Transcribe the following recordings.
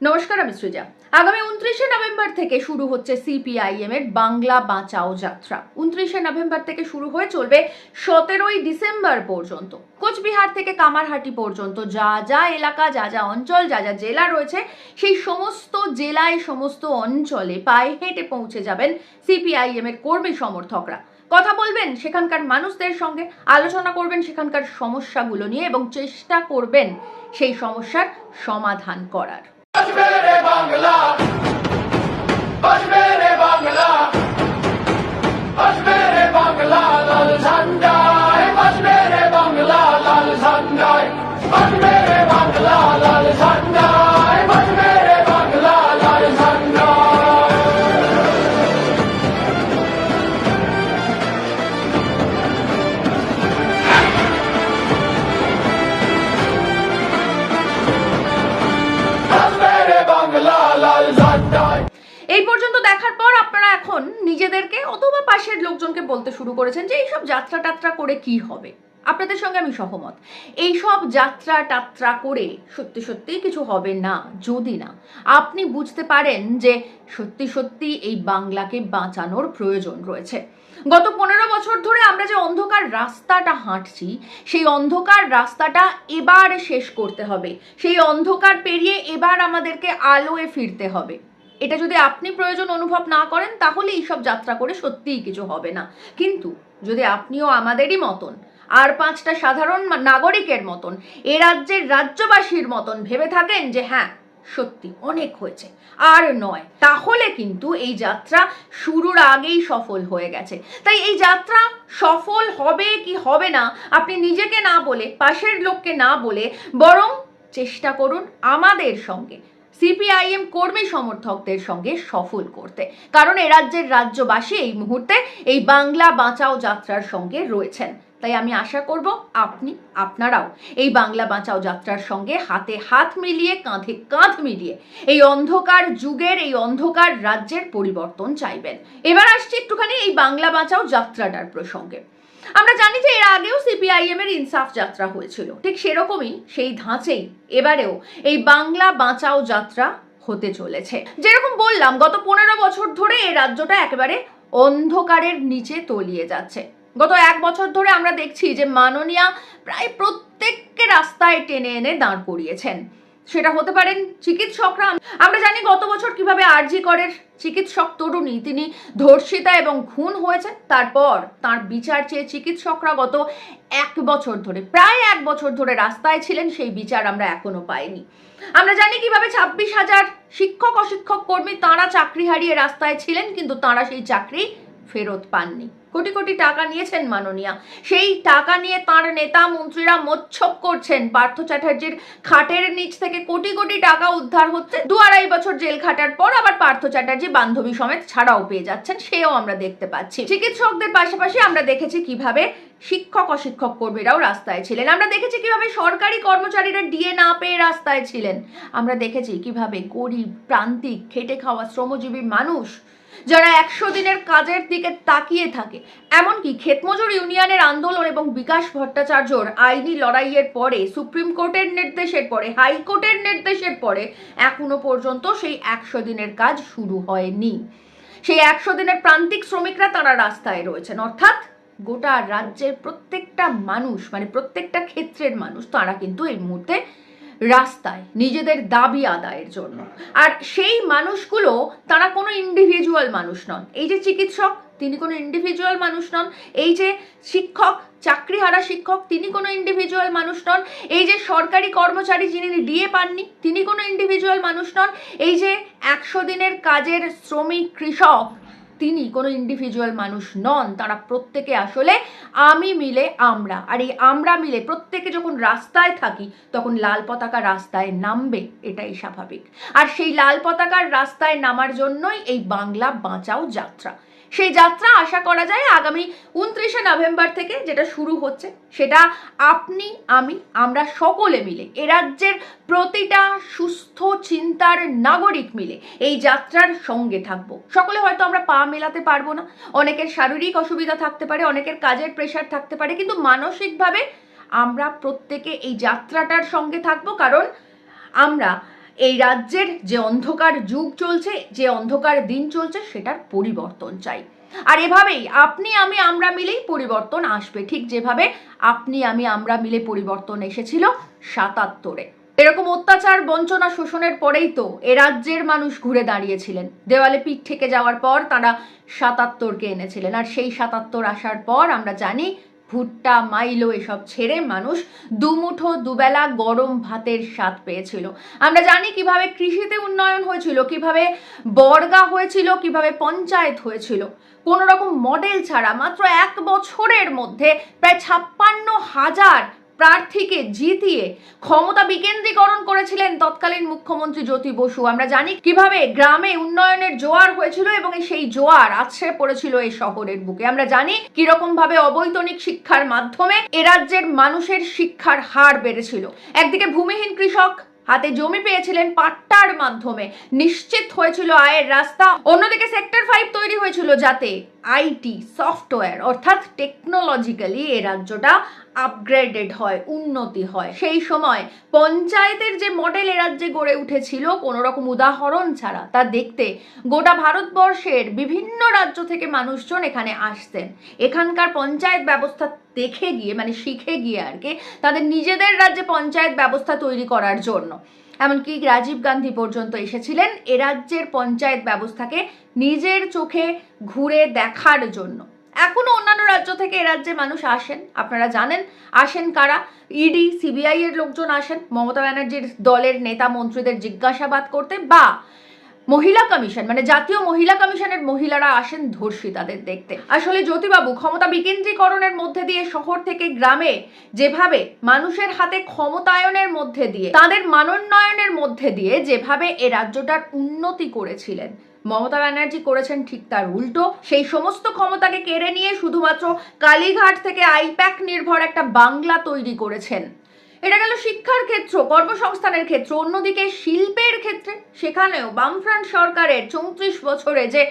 নমস্কার, আমি সৃজা। আগামী উনত্রিশে নভেম্বর থেকে শুরু হচ্ছে সিপিআইএম এর বাংলা বাঁচাও যাত্রা। উনত্রিশে নভেম্বর থেকে শুরু হয়ে চলবে সতেরোই ডিসেম্বর পর্যন্ত। কোচবিহার থেকে কামারহাটি পর্যন্ত যা যা এলাকা, যা যা অঞ্চল, যা যা জেলা রয়েছে, সেই সমস্ত জেলায়, সমস্ত অঞ্চলে পায়ে হেঁটে পৌঁছে যাবেন সিপিআইএম এর কর্মী সমর্থকরা। কথা বলবেন সেখানকার মানুষদের সঙ্গে, আলোচনা করবেন সেখানকার সমস্যাগুলো নিয়ে এবং চেষ্টা করবেন সেই সমস্যার সমাধান করার। বাজবে রে বাংলা বাজবে রে বাংলা বাজবে রে বাংলা লাল ঝান্ডায় এখন নিজেদেরকে অথবা পাশের লোকজনকে বলতে শুরু করেছেন যে এইসব যাত্রা টাত্রা করে কি হবে? আপনাদের সঙ্গে আমি সহমত। এইসব যাত্রা টাত্রা করে সত্যি সত্যি কিছু হবে না, যদি না। আপনি বুঝতে পারেন যে সত্যি সত্যি এই বাংলাকে বাঁচানোর প্রয়োজন রয়েছে। গত পনেরো বছর ধরে আমরা যে অন্ধকার রাস্তাটা হাঁটছি, সেই অন্ধকার রাস্তাটা এবার শেষ করতে হবে। সেই অন্ধকার পেরিয়ে এবার আমাদেরকে আলোয় ফিরতে হবে। এটা যদি আপনি প্রয়োজন অনুভব না করেন, তাহলে এইসব যাত্রা করে সত্যিই কিছু হবে না। কিন্তু যদি আপনিও আমাদেরই মতন, আর পাঁচটা সাধারণ নাগরিকের মতন, এ রাজ্যের রাজ্যবাসীর মতন ভেবে থাকেন যে হ্যাঁ সত্যি অনেক হয়েছে, আর নয়, তাহলে কিন্তু এই যাত্রা শুরুর আগেই সফল হয়ে গেছে। তাই এই যাত্রা সফল হবে কি হবে না, আপনি নিজেকে না বলে, পাশের লোককে না বলে, বরং চেষ্টা করুন আমাদের সঙ্গে সিপিআইএম কর্মী সমর্থকদের সঙ্গে সফল করতে। কারণ এ রাজ্যের রাজ্যবাসী এই মুহূর্তে এই বাংলা বাঁচাও যাত্রার সঙ্গে রয়েছেন। তাই আমি আশা করব আপনি, আপনারাও এই বাংলা বাঁচাও যাত্রার সঙ্গে হাতে হাত মিলিয়ে, কাঁধে কাঁধ মিলিয়ে এই অন্ধকার যুগের, এই অন্ধকার রাজ্যের পরিবর্তন চাইবেন। এবার আসছি একটুখানি এই বাংলা বাঁচাও যাত্রাটার প্রসঙ্গে। আমরা জানি যে এর আগেও সিপিআইএম এর ইনসাফ যাত্রা হয়েছিল। ঠিক সেরকমই সেই ধাঁচেই এবারেও এই বাংলা বাঁচাও যাত্রা হতে চলেছে। যেরকম বললাম, গত পনেরো বছর ধরে এই রাজ্যটা একেবারে অন্ধকারের নিচে তলিয়ে যাচ্ছে। গত এক বছর ধরে আমরা দেখছি যে মাননীয়া প্রায় প্রত্যেককে রাস্তায় টেনে এনে দাঁড় করিয়েছেন। সেটা হতে পারেন চিকিৎসকরা। আমরা জানি গত বছর কীভাবে আরজি করের চিকিৎসক তরুণী, তিনি ধর্ষিতা এবং খুন হয়েছেন। তারপর তার বিচার চেয়ে চিকিৎসকরা গত এক বছর ধরে, প্রায় এক বছর ধরে রাস্তায় ছিলেন, সেই বিচার আমরা এখনও পাইনি। আমরা জানি কীভাবে ছাব্বিশ হাজার শিক্ষক, অশিক্ষক কর্মী তাঁরা চাকরি হারিয়ে রাস্তায় ছিলেন, কিন্তু তাঁরা সেই চাকরি ফেরত পাননি। কোটি কোটি টাকা নিয়েছেন মাননীয়া। সেই টাকা নিয়ে তাঁর নেতা মন্ত্রীরা মোচ্ছব করছেন। পার্থ চ্যাটার্জির খাটের নিচ থেকে কোটি কোটি টাকা উদ্ধার হচ্ছে। দু আড়াই বছর জেল খাটার পর আবার পার্থ চ্যাটার্জি বান্ধবী সমেত ছাড়াও পেয়ে যাচ্ছেন, সেও আমরা দেখতে পাচ্ছি। চিকিৎসকদের পাশাপাশি আমরা দেখেছি কীভাবে শিক্ষক অশিক্ষক কর্মীরাও রাস্তায় ছিলেন। আমরা দেখেছি কীভাবে সরকারি কর্মচারীরা ডিএ না পেয়ে রাস্তায় ছিলেন। আমরা দেখেছি কীভাবে গরিব, প্রান্তিক, খেটে খাওয়া শ্রমজীবী মানুষ যারা একশো দিনের কাজের দিকে তাকিয়ে থাকে। এমনকি ক্ষেতমজুর ইউনিয়নের আন্দোলন এবং বিকাশ ভট্টাচার্যর আইনি লড়াইয়ের পরে, সুপ্রিম কোর্টের নির্দেশের পরে, হাইকোর্টের নির্দেশের পরে এখনও পর্যন্ত সেই একশো দিনের কাজ শুরু হয়নি। সেই একশো দিনের প্রান্তিক শ্রমিকরা তারা রাস্তায় রয়েছেন। অর্থাৎ গোটা রাজ্যের প্রত্যেকটা মানুষ মানে প্রত্যেকটা ক্ষেত্রের মানুষ, তারা কিন্তু এই মুহূর্তে রাস্তায়, নিজেদের দাবি আদায়ের জন্য। আর সেই মানুষগুলো, তারা কোনো ইন্ডিভিজুয়াল মানুষ নন। এই যে চিকিৎসক, তিনি কোনো ইন্ডিভিজুয়াল মানুষ নন। এই যে শিক্ষক, চাকরিহারা শিক্ষক, তিনি কোনো ইন্ডিভিজুয়াল মানুষ নন। এই যে সরকারি কর্মচারী যিনি ডিএ পাননি, তিনি কোনো ইন্ডিভিজুয়াল মানুষ নন। এই যে একশো দিনের কাজের শ্রমিক কৃষক তিনি কোনো ইন্ডিভিজুয়াল মানুষ নন, তারা প্রত্যেকে আসলে আমি মিলে আমরা। আর এই আমরা মিলে প্রত্যেকে যখন রাস্তায় থাকি, তখন লাল পতাকা রাস্তায় নামবে, এটাই স্বাভাবিক। আর সেই লাল পতাকার রাস্তায় নামার জন্যই এই বাংলা বাঁচাও যাত্রা। সেই যাত্রা আশা করা যায় আগামী উনত্রিশে নভেম্বর থেকে যেটা শুরু হচ্ছে, সেটা আপনি, আমি, আমরা সকলে মিলে, এ রাজ্যের প্রতিটা সুস্থ, চিন্তার নাগরিক মিলে এই যাত্রার সঙ্গে থাকব। সকলে হয়তো আমরা পা মেলাতে পারব না। অনেকের শারীরিক অসুবিধা থাকতে পারে, অনেকের কাজের প্রেশার থাকতে পারে, কিন্তু মানসিকভাবে আমরা প্রত্যেকে এই যাত্রাটার সঙ্গে থাকব, কারণ আমরা এই রাজ্যের যে অন্ধকার যুগ চলছে, যে অন্ধকার দিন চলছে, সেটার পরিবর্তন চাই। আর এভাবেই আপনি, আমি, আমরা মিলেই পরিবর্তন আসবে। ঠিক যেভাবে আপনি, আমি, আমরা মিলে পরিবর্তন এসেছিল সাতাত্তরে। এরকম অত্যাচার, বঞ্চনা, শোষণের পরেই তো এ রাজ্যের মানুষ ঘুরে দাঁড়িয়েছিলেন। দেওয়ালে পিঠ থেকে যাওয়ার পর তারা সাতাত্তরকে এনেছিলেন। আর সেই সাতাত্তর আসার পর আমরা জানি ভুট্টা, মাইলো এসব ছেড়ে মানুষ দুমুঠো, দুবেলা গরম ভাতের স্বাদ পেয়েছিল। আমরা জানি কীভাবে কৃষিতে উন্নয়ন হয়েছিল, কীভাবে বর্গা হয়েছিল, কীভাবে পঞ্চায়েত হয়েছিল। কোনো রকম মডেল ছাড়া মাত্র এক বছরের মধ্যে প্রায় ছাপ্পান্ন হাজার প্রার্থীকে জিতিয়ে ক্ষমতা বিকেন্দ্রীকরণ করেছিলেন তৎকালীন মুখ্যমন্ত্রী জ্যোতি বসু। আমরা জানি কীভাবে গ্রামে উন্নয়নের জোয়ার হয়েছিল এবং সেই জোয়ার আছড়ে পড়েছিল এই শহরের বুকে। আমরা জানি কীরকম ভাবে অবৈতনিক শিক্ষার মাধ্যমে এ রাজ্যের মানুষের শিক্ষার হার বেড়েছিল। একদিকে ভূমিহীন কৃষক হাতে জমি পেয়েছিলেন পাট্টার মাধ্যমে, নিশ্চিত হয়েছিল আয়ের রাস্তা। অন্যদিকে সেক্টর ফাইভ তৈরি হয়েছিল যাতে আইটি, সফটওয়্যার, অর্থাৎ টেকনোলজিক্যালি এ রাজ্যটা আপগ্রেডেড হয়, উন্নতি হয়। সেই সময় পঞ্চায়েতের যে মডেল রাজ্যে গড়ে উঠেছিল কোনো রকম উদাহরণ ছাড়া তা দেখতে গোটা ভারতবর্ষের বিভিন্ন রাজ্য থেকে মানুষজন এখানে আসতেন। এখানকার পঞ্চায়েত ব্যবস্থা দেখে গিয়ে মানে শিখে গিয়ে আর কি, তাদের নিজেদের রাজ্যে পঞ্চায়েত ব্যবস্থা তৈরি করার জন্য। এমনকি রাজীব গান্ধী পর্যন্ত এসেছিলেন এ রাজ্যের পঞ্চায়েত ব্যবস্থাকে নিজের চোখে ঘুরে দেখার জন্য। এখনও অন্যান্য রাজ্য থেকে এ রাজ্যে মানুষ আসেন। আপনারা জানেন, আসেন কারা? ইডি সিবিআই এর লোকজন আসেন, মমতা ব্যানার্জির দলের নেতা মন্ত্রীদের জিজ্ঞাসাবাদ করতে বা মহিলা কমিশন মানে জাতীয় মহিলা কমিশনের মহিলারা আসেন ধর্ষিতাদের দেখতে। আসলে জ্যোতিবাবু, ক্ষমতা বিকেন্দ্রীকরণের মধ্যে দিয়ে শহর থেকে গ্রামে যেভাবে মানুষের হাতে ক্ষমতায়নের মধ্যে দিয়ে, তাদের মানোন্নয়নের মধ্যে দিয়ে যেভাবে এ রাজ্যটার উন্নতি করেছিলেন মমতা ব্যানার্জি করেছেন ঠিক তার উল্টো। সেই সমস্ত ক্ষমতাকে কেড়ে নিয়ে শুধুমাত্র কালীঘাট থেকে আইপ্যাক নির্ভর একটা বাংলা তৈরি করেছেন। এটা গেল শিক্ষার ক্ষেত্র, কর্মসংস্থানের ক্ষেত্র। অন্যদিকে শিল্পের ক্ষেত্রে, সেখানেও বামফ্রন্ট সরকারের চৌত্রিশ বছরে যে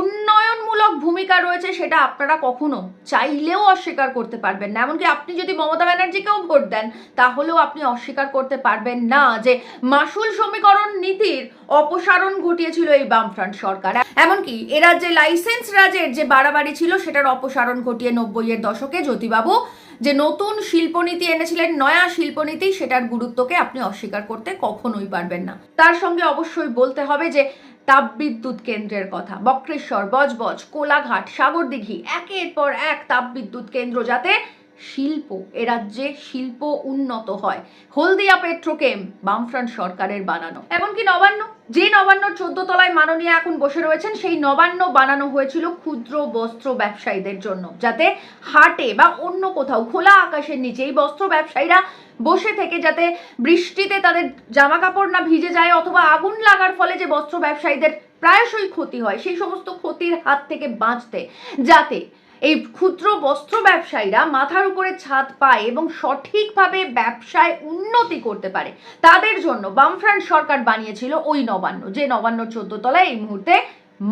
উন্নয়নমূলক ভূমিকা রয়েছে, সেটা আপনারা কখনো চাইলেও অস্বীকার করতে পারবেন না। এমনকি আপনি যদি মমতা ব্যানার্জিকেও ভোট দেন, তাহলেও আপনি অস্বীকার করতে পারবেন না যে মাসুল সমীকরণ নীতির অপসারণ ঘটিয়েছিল এই বামফ্রন্ট সরকার। এমনকি এরা যে লাইসেন্স রাজের যে বাড়াবাড়ি ছিল, সেটার অপসারণ ঘটিয়ে নব্বইয়ের দশকে জ্যোতিবাবু যে নতুন শিল্পনীতি এনেছিলেন, নয়া শিল্পনীতি, সেটার গুরুত্বকে আপনি অস্বীকার করতে কখনোই পারবেন না। তার সঙ্গে অবশ্যই বলতে হবে যে, তাপবিদ্যুৎ কেন্দ্রের কথা, বক্রেশ্বর, বজবজ, কোলাঘাট, সাগরদিঘি, একের পর এক তাপবিদ্যুৎ কেন্দ্র যাতে শিল্প, এ রাজ্যে শিল্প উন্নত হয়। হলদিয়া পেট্রোকেম বামফ্রন্ট সরকারের বানানো। এমনকি নবান্ন, যে নবান্ন চোদ্দ তলায় মাননীয় এখন বসে রয়েছেন, সেই নবান্ন বানানো হয়েছিল ক্ষুদ্র বস্ত্র ব্যবসায়ীদের জন্য। যাতে হাটে বা অন্য কোথাও খোলা আকাশের নিচে এই বস্ত্র ব্যবসায়ীরা বসে থেকে যাতে বৃষ্টিতে তাদের জামা কাপড় না ভিজে যায় অথবা আগুন লাগার ফলে যে বস্ত্র ব্যবসায়ীদের প্রায়শই ক্ষতি হয়, সেই সমস্ত ক্ষতির হাত থেকে বাঁচতে, যাতে এই ক্ষুদ্র বস্ত্র ব্যবসায়ীরা মাথার উপরে ছাদ পায় এবং সঠিকভাবে ব্যবসায় উন্নতি করতে পারে। তাদের জন্য বামফ্রান্ট সরকার বানিয়েছিল ওই নবান্ন। যে নবান্ন চোদ্দ তলায় এই মুহূর্তে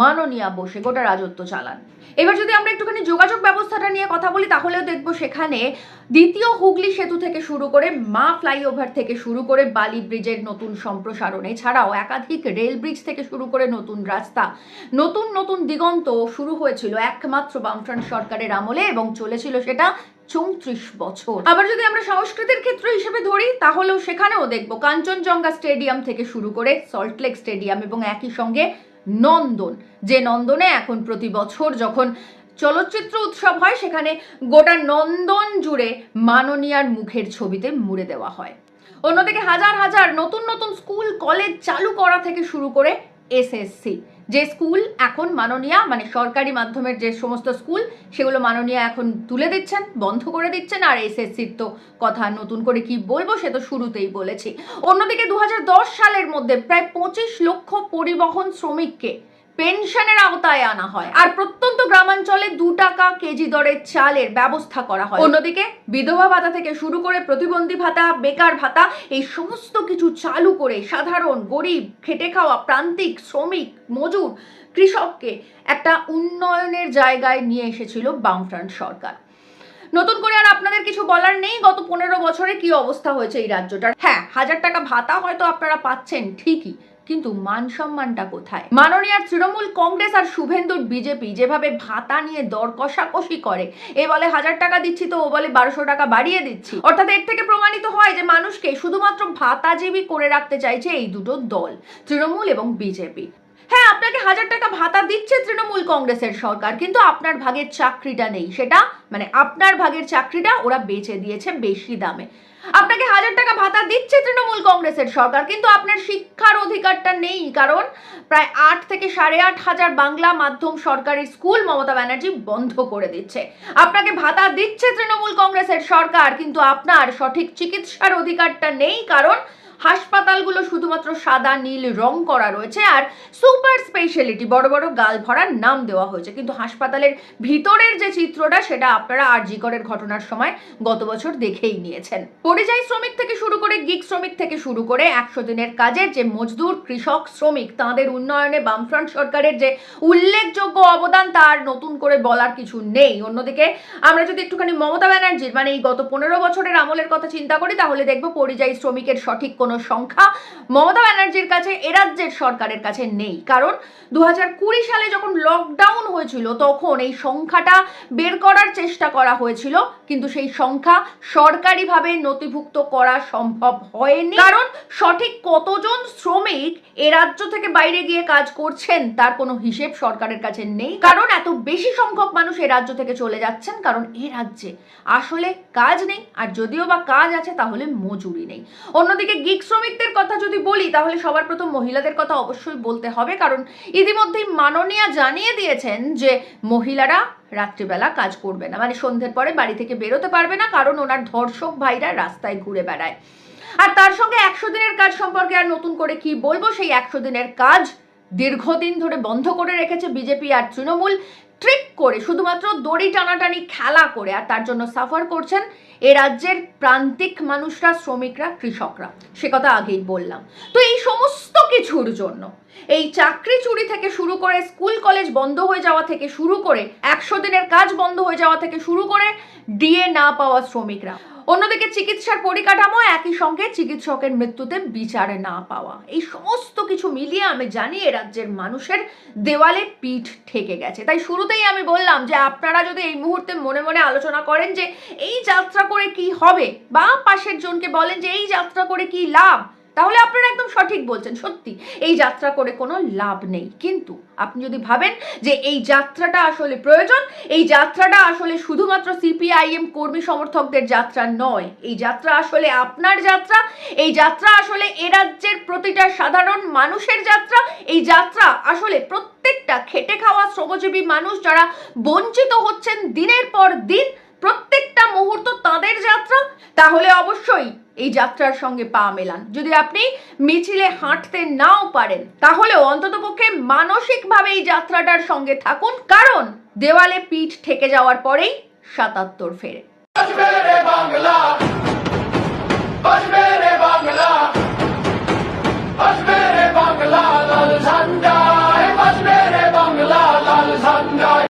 মাননীয়া বসে গোটা রাজত্ব চালান। এবার যদি আমরা একটুখানি যোগাযোগ ব্যবস্থাটা নিয়ে কথা বলি, তাহলেও দেখব সেখানে দ্বিতীয় হুগলি সেতু থেকে শুরু করে মা ফ্লাইওভার থেকে শুরু করে বালি ব্রিজের নতুন সম্প্রসারণ, এছাড়াও একাধিক রেল ব্রিজ থেকে শুরু করে নতুন রাস্তা, নতুন নতুন দিগন্ত শুরু হয়েছিল একমাত্র বামফ্রন্ট সরকারের আমলে এবং চলেছিল সেটা চৌত্রিশ বছর। আবার যদি আমরা সংস্কৃতির ক্ষেত্র হিসেবে ধরি, তাহলেও সেখানেও দেখব কাঞ্চনজঙ্ঘা স্টেডিয়াম থেকে শুরু করে সল্টলেক স্টেডিয়াম এবং একই সঙ্গে নন্দন। যে নন্দনে এখন প্রতি বছর যখন চলচ্চিত্র উৎসব হয়, সেখানে গোটা নন্দন জুড়ে মাননীয়ার মুখের ছবিতে মুড়ে দেওয়া হয়। অন্যদিকে হাজার হাজার নতুন নতুন স্কুল, কলেজ চালু করা থেকে শুরু করে এসএসসি যে স্কুল এখন মাননীয়া মানে সরকারি মাধ্যমের যে সমস্ত স্কুল, সেগুলো মাননীয়া এখন তুলে দিচ্ছেন, বন্ধ করে দিচ্ছেন, আর এসএসসির তো কথা নতুন করে কি বলব সে তো শুরুতেই বলেছি। অন্যদিকে দু হাজার দশ সালের মধ্যে প্রায় পঁচিশ লক্ষ পরিবহন শ্রমিককে পেনশনের আওতায় আনা হয়। আর প্রত্যন্ত গ্রামাঞ্চলে দু টাকা কেজি দরে চালের ব্যবস্থা করা হয়। অন্যদিকে বিধবা ভাতা থেকে শুরু করে প্রতিবন্ধী ভাতা, বেকার ভাতা, এই সমস্ত কিছু চালু করে সাধারণ, গরিব, খেটে খাওয়া প্রান্তিক, শ্রমিক, মজুর কৃষককে একটা উন্নয়নের জায়গায় নিয়ে এসেছিল বামফ্রন্ট সরকার। নতুন করে আর আপনাদের কিছু বলার নেই? গত পনেরো বছরে কি অবস্থা হয়েছে এই রাজ্যটার? হ্যাঁ হাজার টাকা ভাতা হয়তো আপনারা পাচ্ছেন ঠিকই। কিন্তু মান সম্মানটা কোথায়? মাননীয় তৃণমূল কংগ্রেস আর শুভেন্দুর বিজেপি যেভাবে ভাতা নিয়ে দর কষাকষি করে, এ বলে হাজার টাকা দিচ্ছি তো ও বলে বারোশো টাকা বাড়িয়ে দিচ্ছি। অর্থাৎ এর থেকে প্রমাণিত হয় যে মানুষকে শুধুমাত্র ভাতাজীবী করে রাখতে চাইছে এই দুটো দল, তৃণমূল এবং বিজেপি। হ্যাঁ আপনাকে হাজার টাকা ভাতা দিচ্ছে তৃণমূল কংগ্রেসের সরকার, কিন্তু আপনার ভাগের চাকরিটা নেই। সেটা মানে আপনার ভাগের চাকরিটা ওরা বেচে দিয়েছে বেশি দামে। আপনাকে হাজার টাকা ভাতা দিচ্ছে তৃণমূল কংগ্রেসের সরকার, কিন্তু আপনার শিক্ষার অধিকারটা নেই, কারণ প্রায় আট থেকে সাড়ে আট হাজার বাংলা মাধ্যম সরকারি স্কুল মমতা ব্যানার্জি বন্ধ করে দিচ্ছে। আপনাকে ভাতা দিচ্ছে তৃণমূল কংগ্রেসের সরকার, কিন্তু আপনার সঠিক চিকিৎসার অধিকারটা নেই, কারণ হাসপাতালগুলো শুধুমাত্র সাদা, নীল রং করা রয়েছে আর সুপার স্পেশালিটি, বড় বড় গাল ভরার নাম দেওয়া হয়েছে। কিন্তু হাসপাতালের ভিতরের যে চিত্রটা, সেটা আপনারা আরজিকরের ঘটনার সময় গত বছর দেখেই নিয়েছেন। পরিযায়ী শ্রমিক থেকে শুরু করে গিগ শ্রমিক থেকে শুরু করে একশো দিনের কাজের যে মজদুর, কৃষক, শ্রমিক, তাদের উন্নয়নে বামফ্রন্ট সরকারের যে উল্লেখযোগ্য অবদান তার নতুন করে বলার কিছু নেই। অন্যদিকে, আমরা যদি একটুখানি মমতা ব্যানার্জির মানে এই গত পনেরো বছরের আমলের কথা চিন্তা করি, তাহলে দেখব পরিযায়ী শ্রমিকের সঠিক কোনো সংখ্যা মমতা ব্যানার্জির কাছে এ রাজ্যের সরকারের কাছে নেই। কারণ দু সালে যখন লকডাউন হয়েছিল, তখন এই সংখ্যাটা বের করার চেষ্টা করা হয়েছিল, কিন্তু সেই সংখ্যা সরকারিভাবে নথিভুক্ত করা সম্ভব হয়নি। কারণ সঠিক কতজন শ্রমিক এ রাজ্য থেকে বাইরে গিয়ে কাজ করছেন, তার কোনো হিসেব সরকারের কাছে নেই। কারণ এত বেশি সংখ্যক মানুষ এ রাজ্য থেকে চলে যাচ্ছেন, কারণ এ রাজ্যে আসলে কাজ নেই, আর যদিও বা কাজ আছে, তাহলে মজুরি নেই। অন্যদিকে গিগ শ্রমিকদের কথা যদি বলি, তাহলে সবার প্রথম মহিলাদের কথা অবশ্যই বলতে হবে। কারণ ইতিমধ্যেই মাননীয়া জানিয়ে দিয়েছেন যে, মহিলারা রাত্রিবেলা কাজ করবে না। মানে সন্ধ্যের পরে বাড়ি থেকে বেরোতে পারবে না, কারণ ওনার ধর্ষক ভাইরা রাস্তায় ঘুরে বেড়ায়। আর তার সঙ্গে একশো দিনের কাজ সম্পর্কে আর নতুন করে কি বলব, সেই একশো দিনের কাজ দীর্ঘদিন ধরে বন্ধ করে রেখেছে বিজেপি আর তৃণমূল। ট্রিক করে, শুধুমাত্র দড়ি টানাটানি, খেলা করে, আর তার জন্য সাফার করছেন এ রাজ্যের প্রান্তিক মানুষরা, শ্রমিকরা, কৃষকরা। সে কথা আগেই বললাম। তো এই সমস্ত কিছুর জন্য, এই চাকরি চুরি থেকে শুরু করে, স্কুল, কলেজ বন্ধ হয়ে যাওয়া থেকে শুরু করে, একশো দিনের কাজ বন্ধ হয়ে যাওয়া থেকে শুরু করে, ডিএ না পাওয়া শ্রমিকরা। অন্যদিকে চিকিৎসার পরিকাঠামো একই সঙ্গে চিকিৎসকের মৃত্যুতে বিচারে না পাওয়া। এই সমস্ত কিছু মিলিয়ে আমি জানি এ রাজ্যের মানুষের দেওয়ালে পিঠ ঠেকে গেছে। তাই শুরুতেই আমি বললাম যে আপনারা যদি এই মুহূর্তে মনে মনে আলোচনা করেন যে এই যাত্রা করে কি হবে বা পাশের জনকে বলেন যে এই যাত্রা করে কি লাভ তাহলে আপনারা একদম সঠিক বলছেন, সত্যি। এই যাত্রা করে কোনো লাভ নেই। কিন্তু আপনি যদি ভাবেন যে এই যাত্রাটা আসলে প্রয়োজন, এই যাত্রাটা আসলে শুধুমাত্র সিপিআইএম কর্মী সমর্থকদের যাত্রা নয়, এই যাত্রা আসলে আপনার যাত্রা, এই যাত্রা আসলে এ রাজ্যের প্রতিটা সাধারণ মানুষের যাত্রা, এই যাত্রা আসলে প্রত্যেকটা খেটে খাওয়া শ্রমজীবী মানুষ যারা বঞ্চিত হচ্ছেন দিনের পর দিন প্রত্যেকটা মুহূর্ত তাদের যাত্রা, তাহলে অবশ্যই এই যাত্রার সঙ্গে পা মেলান। যদি আপনি মিছিলে হাঁটতে নাও পারেন, তাহলেও অন্ততপক্ষে মানসিকভাবে এই যাত্রাটার সঙ্গে থাকুন, কারণ দেওয়ালে পিঠ ঠেকে যাওয়ার পরেই সাতাত্তর ফেরে। বাংলা